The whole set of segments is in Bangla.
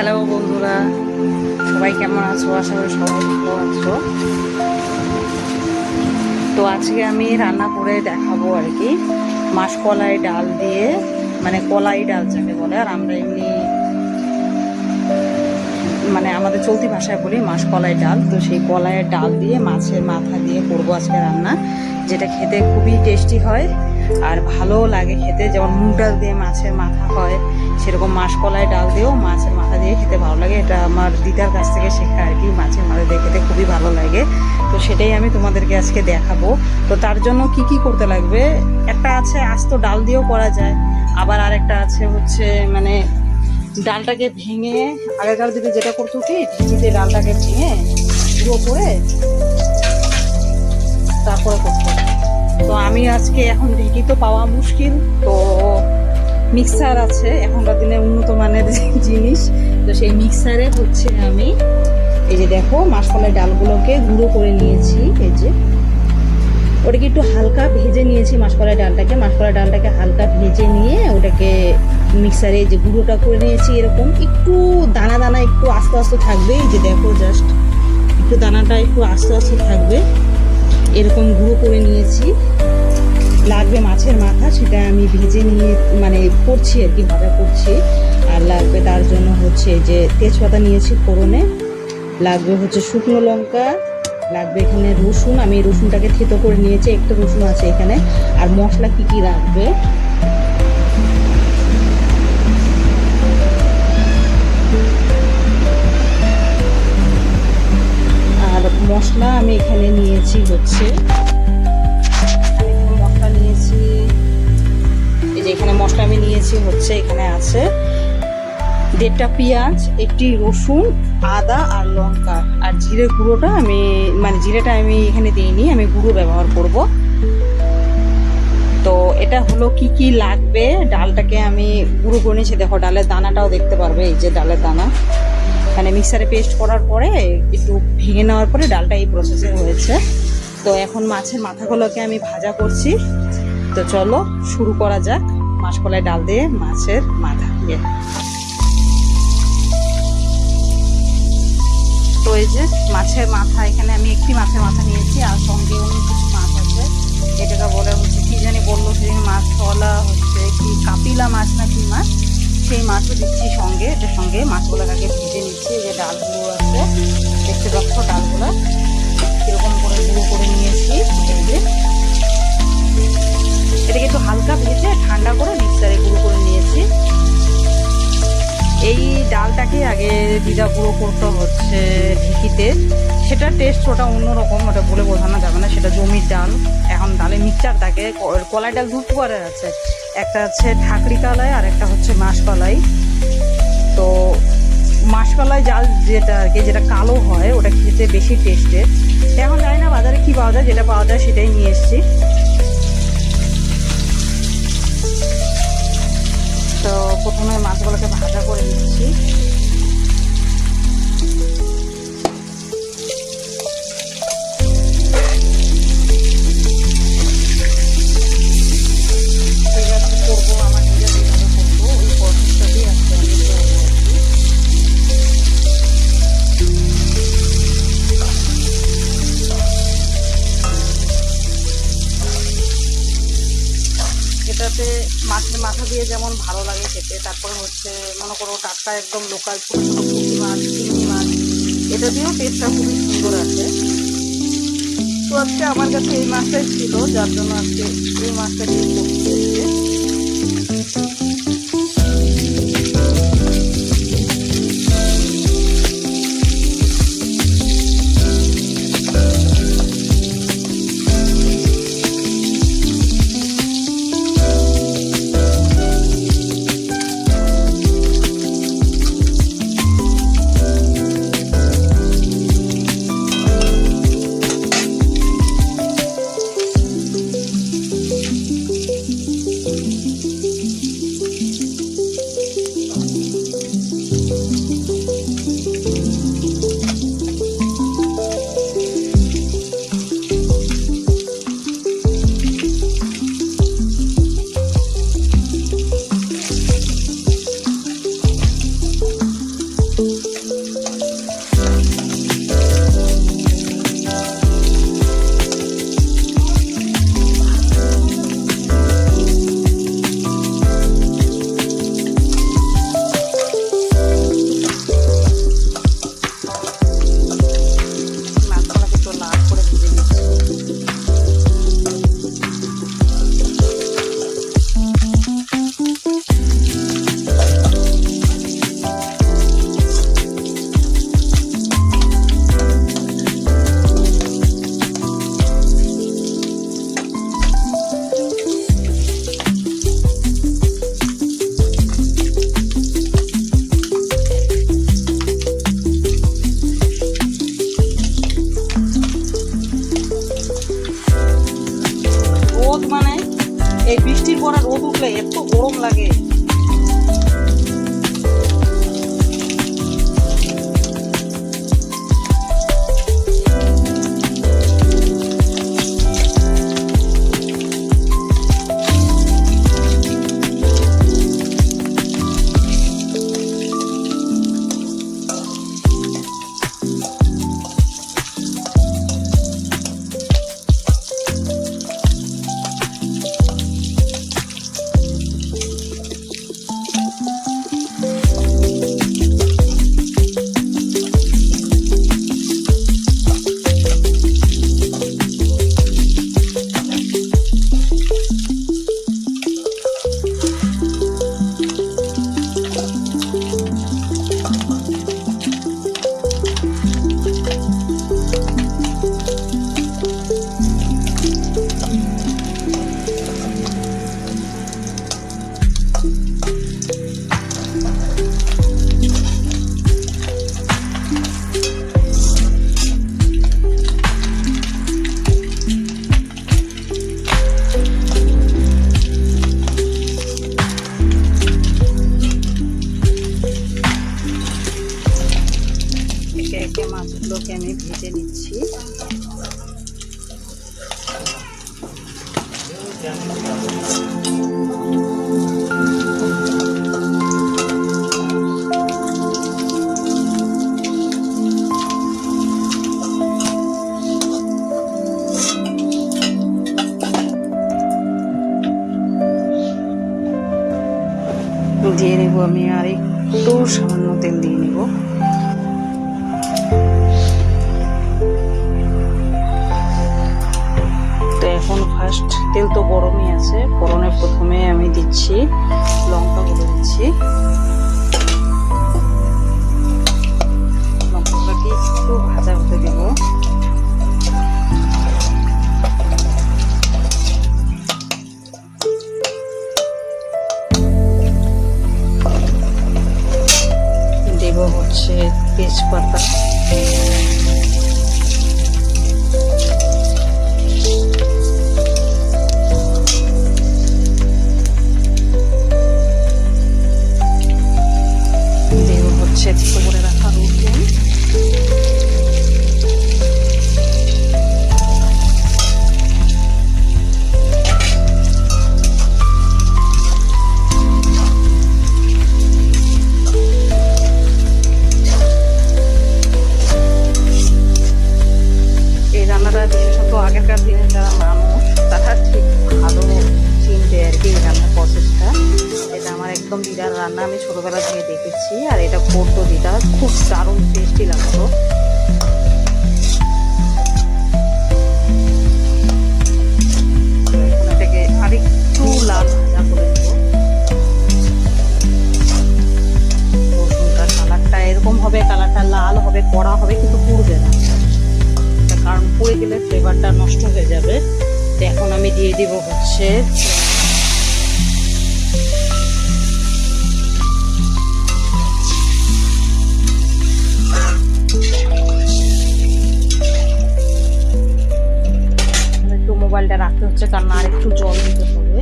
হ্যালো বন্ধুরা, সবাই কেমন আছো? আশা করি সবাই ভালো আছো। তো আজকে আমি রান্না করে দেখাবো আর কি। মাসকলাই ডাল দিয়ে মানে কলাই ডাল যাকে বলে, আর আমরা এমনি মানে আমাদের চলতি ভাষায় বলি মাসকলাই ডাল। তো সেই কলাইয়ের ডাল দিয়ে মাছের মাথা দিয়ে করব আজকে রান্না, যেটা খেতে খুবই টেস্টি হয় আর ভালোও লাগে খেতে। যেমন মুগ ডাল দিয়ে মাছের মাথা হয় সেরকম মাসকলাই ডাল দিয়েও মাছের মাথা দিয়ে খেতে ভালো লাগে। এটা আমার দিদার কাছ থেকে শেখা আর কি, মাছের মাথা দিয়ে খেতে খুবই ভালো লাগে। তো সেটাই আমি তোমাদেরকে আজকে দেখাবো। তো তার জন্য কি কি করতে লাগবে? একটা আছে আস্ত ডাল দিয়েও করা যায়। আবার আরেকটা আছে হচ্ছে মানে ডালটাকে ভেঙে আগেকার দিনে যেটা করতো কি ঢেঁকিতে ডালটাকে ভেঙে গুঁড়ো করে তারপরে করতো তো আমি আজকে এখন ঢেঁকি তো পাওয়া মুশকিল, তো মিক্সার আছে, এখনকার দিনে উন্নত মানের জিনিস। তো সেই মিক্সারে হচ্ছে আমি এই যে দেখো মাসকলাই ডালগুলোকে গুঁড়ো করে নিয়েছি, এই যে। ওটাকে একটু হালকা ভেজে নিয়েছি মাসকলাই ডালটাকে। মাসকলাই ডালটাকে হালকা ভেজে নিয়ে ওটাকে মিক্সারে যে গুঁড়োটা করে নিয়েছি এরকম। একটু দানা দানা একটু আস্তে আস্তে থাকবে, এই যে দেখো জাস্ট একটু দানাটা একটু আস্তে আস্তে থাকবে। এরকম গুঁড়ো করে নিয়েছি। লাগবে মাছের মাথা, সেটা আমি ভেজে নিয়ে মানে করছি আর কি ভাজা করছি। আর লাগবে তার জন্য হচ্ছে যে তেজপাতা নিয়েছি ফোড়নে, লাগবে হচ্ছে শুকনো লঙ্কা, লাগবে এখানে রসুন, আমি রসুনটাকে থেতো করে নিয়েছি, একটু রসুন আছে এখানে। আর মশলা কি কি লাগবে? মশলা আমি এখানে নিয়েছি হচ্ছে যে এখানে মশলা আমি নিয়েছি হচ্ছে এখানে আছে দেড়টা পেঁয়াজ, একটি রসুন, আদা আর লঙ্কা। আর জিরে গুঁড়োটা আমি মানে জিরেটা আমি এখানে দিইনি, আমি গুঁড়ো ব্যবহার করব। তো এটা হলো কি কি লাগবে? ডালটাকে আমি গুঁড়ো করে নিয়েছি। দেখো, ডালের দানাটাও দেখতে পারবে, এই যে ডালের দানা। মানে মিক্সারে পেস্ট করার পরে, একটু ভেঙে নেওয়ার পরে ডালটা এই প্রসেসে হয়েছে। তো এখন মাছের মাথাগুলোকে আমি ভাজা করছি। তো চলো, শুরু করা যাক। মাসকলাই ডাল দিয়ে মাছের মাথা দিয়ে তো এই যে মাছের মাথা, এখানে আমি একটি মাছের মাথা নিয়েছি, আর সঙ্গে অন্য কিছু মাছ আছে। এটাকে বলে হচ্ছে, কি জানি বলল সেদিন মাছ ফলা হচ্ছে কি কাপিলা মাছ না কি মাছ? সেই মাছও দিচ্ছি সঙ্গে, এটার সঙ্গে মাছগুলোকে আগে ভেজে নিচ্ছি যে ডালগুলো আছে, দেখতে পাচ্ছ ডালগুলো। কীরকম করে গুঁড়ো করে নিয়েছি, এই যে। এটাকে একটু হালকা ভেজে ঠান্ডা করে মিক্সারে গুঁড়ো করে নিয়েছি। এই ডালটাকে আগে দিদা গুঁড়ো করতে হচ্ছে ঢেঁকিতে। সেটা টেস্ট ওটা অন্যরকম, ওটা বলে বোঝানো যাবে না, সেটা জমির ডাল। এখন ডালে মিক্সচার থাকে কলাই ডাল দু প্রকারের আছে। একটা হচ্ছে ঠাকরি কলাই আর একটা হচ্ছে মাসকলাই তো মাসকলাই জাল যেটা আর কি, যেটা কালো হয়, ওটা খেতে বেশি টেস্টের এখন জানি না বাজারে কি পাওয়া যায়, যেটা পাওয়া যায় সেটাই নিয়ে এসেছি। তো প্রথমে মাছগুলোকে ভাজা করে নিচ্ছি। এটাতে মাছের মাথা দিয়ে যেমন ভালো লাগে খেতে, তারপর হচ্ছে মনে করো টাটকা একদম লোকাল ছোটো ছোটো পুঁটি মাছ, চিংড়ি মাছ, এটা দিয়েও টেস্টটা খুবই সুন্দর আছে। তো আজকে আমার কাছে এই মাছটাই ছিল, যার জন্য আজকে এই মাছটা দিয়ে তেজপাতা দেব ছোটবেলা থেকে দেখেছি, আর এটা করতো দিদা। খুব দারুণ টেস্টি লাগতো। এটাকে আরেকটু লাল ভাজা করে দেবো রসুনটা কালারটা এরকম হবে, কালারটা লাল হবে, কড়া হবে, কিন্তু পুড়বে না। কারণ পুড়ে গেলে ফ্লেভারটা নষ্ট হয়ে যাবে। এখন আমি দিয়ে দিব হচ্ছে হচ্ছে কারণ আর একটু জল দিতে হবে।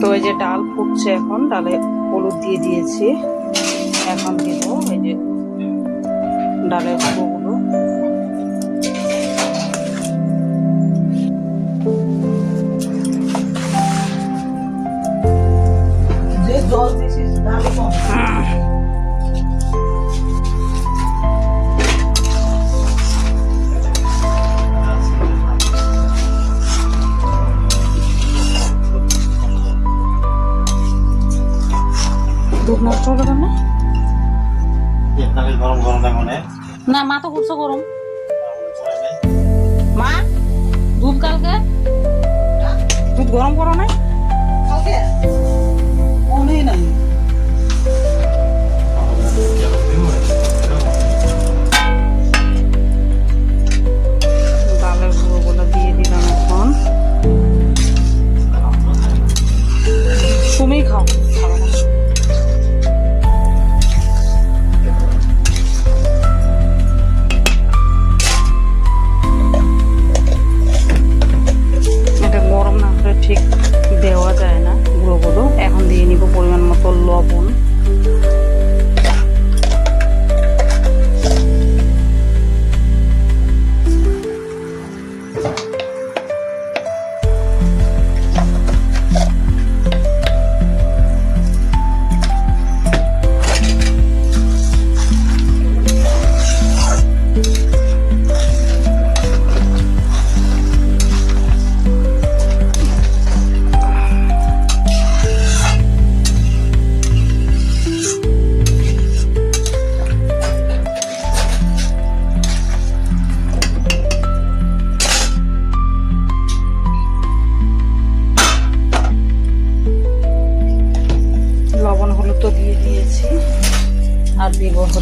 তো এই যে ডাল ফুটছে এখন ডালে হলুদ দিয়ে দিয়েছি। এখন দিব এই যে ডালের জল ডালে দুধ নষ্ট হলো কেন? না মা তো করছ গরম। মা? দুধ কালকে? দুধ গরম করো নাই? কালকে? মনেই নাই। সুমি খাও। খাব এখন দিয়ে নিব পরিমাণ মতো লবণ।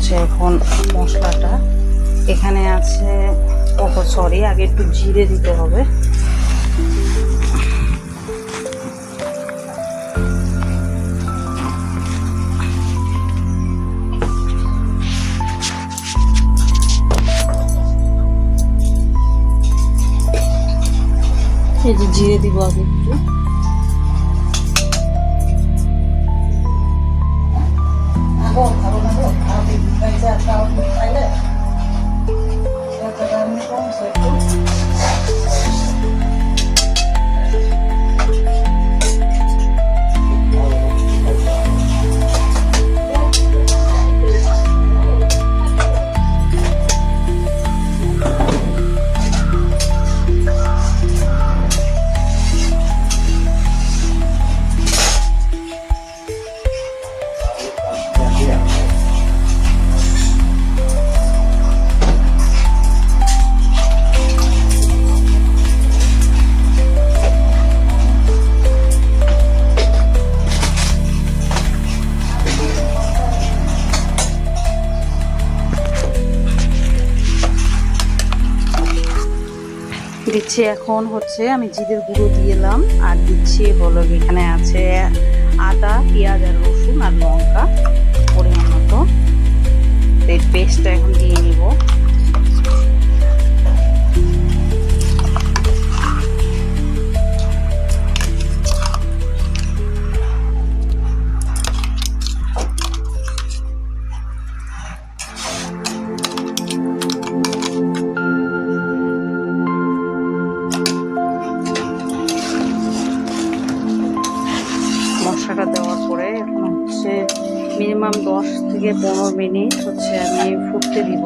হচ্ছে এখন মশলাটা। এখানে আছে ও সরি আগে একটু জিরে দিতে হবে। এই যে জিরে দিব আগে। খাবি খাইছে দিচ্ছি এখন হচ্ছে আমি জিদের গুঁড়ো দিয়ে এলাম আর দিচ্ছি হলো এখানে আছে আদা, পেঁয়াজ আর রসুন আর লঙ্কা পরিমাণ মতো। পেস্টটা এখন দিয়ে নিব। দেওয়ার পরে হচ্ছে মিনিমাম দশ থেকে পনেরো মিনিট হচ্ছে আমি ফুটতে দিব।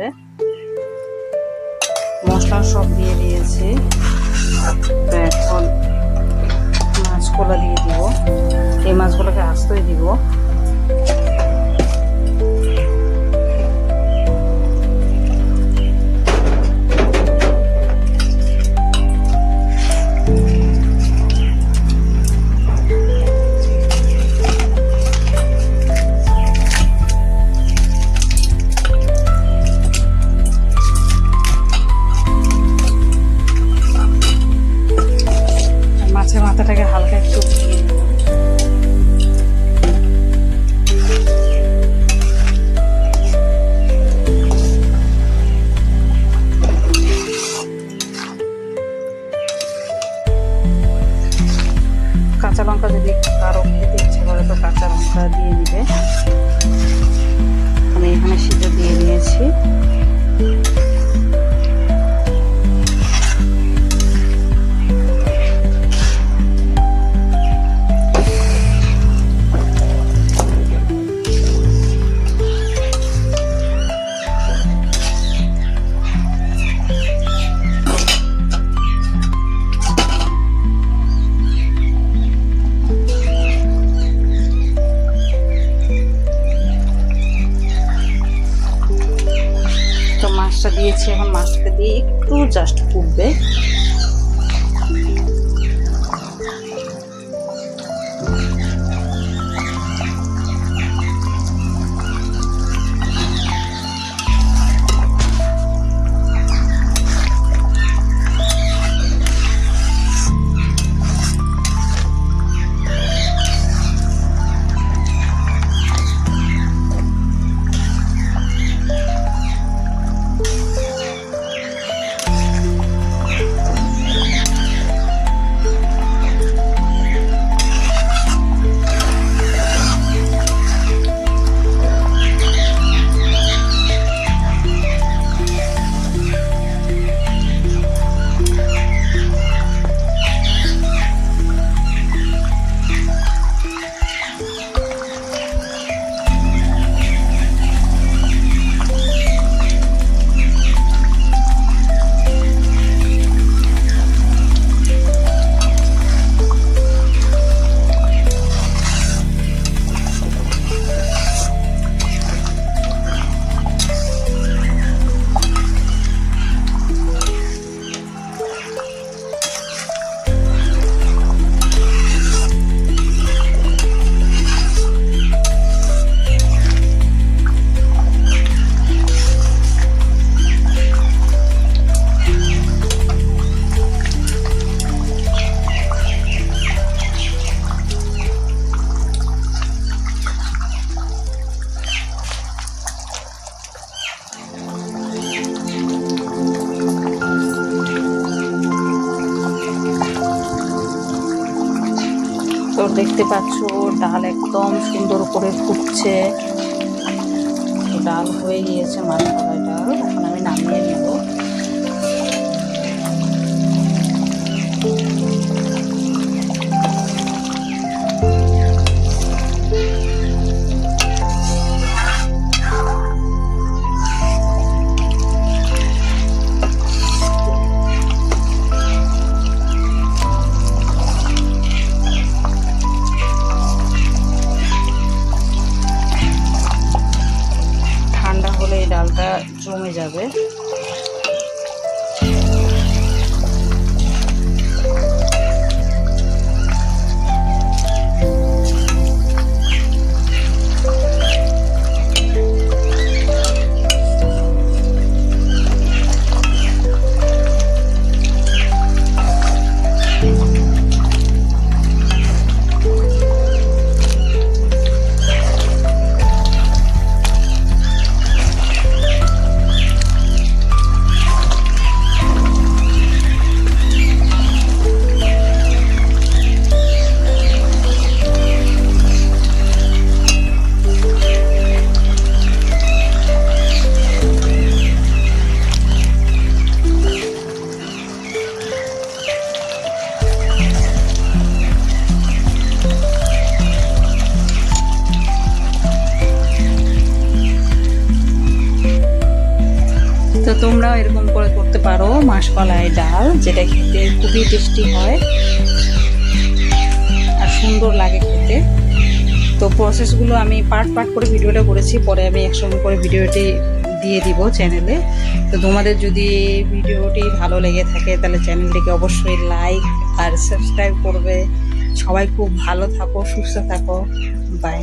গিয়েছে মশলা সব দিয়ে দিয়েছি। এখন মাছগুলো দিয়ে দিব। এই মাছগুলোকে আস্তই দিব। মাছটা দিয়েছি এখন মাছটাকে দিয়ে একটু জাস্ট ফুটবে। দেখতে পাচ্ছ, ডাল একদম সুন্দর করে ফুটছে। ডাল হয়ে গিয়েছে মাছ ডাল, এখন আমি নামিয়ে নেব। vez. তোমরাও এরকম করে করতে পারো মাসকলাই ডাল, যেটা খেতে খুবই টেস্টি হয় আর সুন্দর লাগে খেতে। তো প্রসেসগুলো আমি পার্ট পার্ট করে ভিডিওটা করেছি, পরে আমি একসঙ্গে করে ভিডিওটি দিয়ে দিব চ্যানেলে তো তোমাদের যদি ভিডিওটি ভালো লেগে থাকে, তাহলে চ্যানেলটিকে অবশ্যই লাইক আর সাবস্ক্রাইব করবে। সবাই খুব ভালো থাকো, সুস্থ থাকো। বাই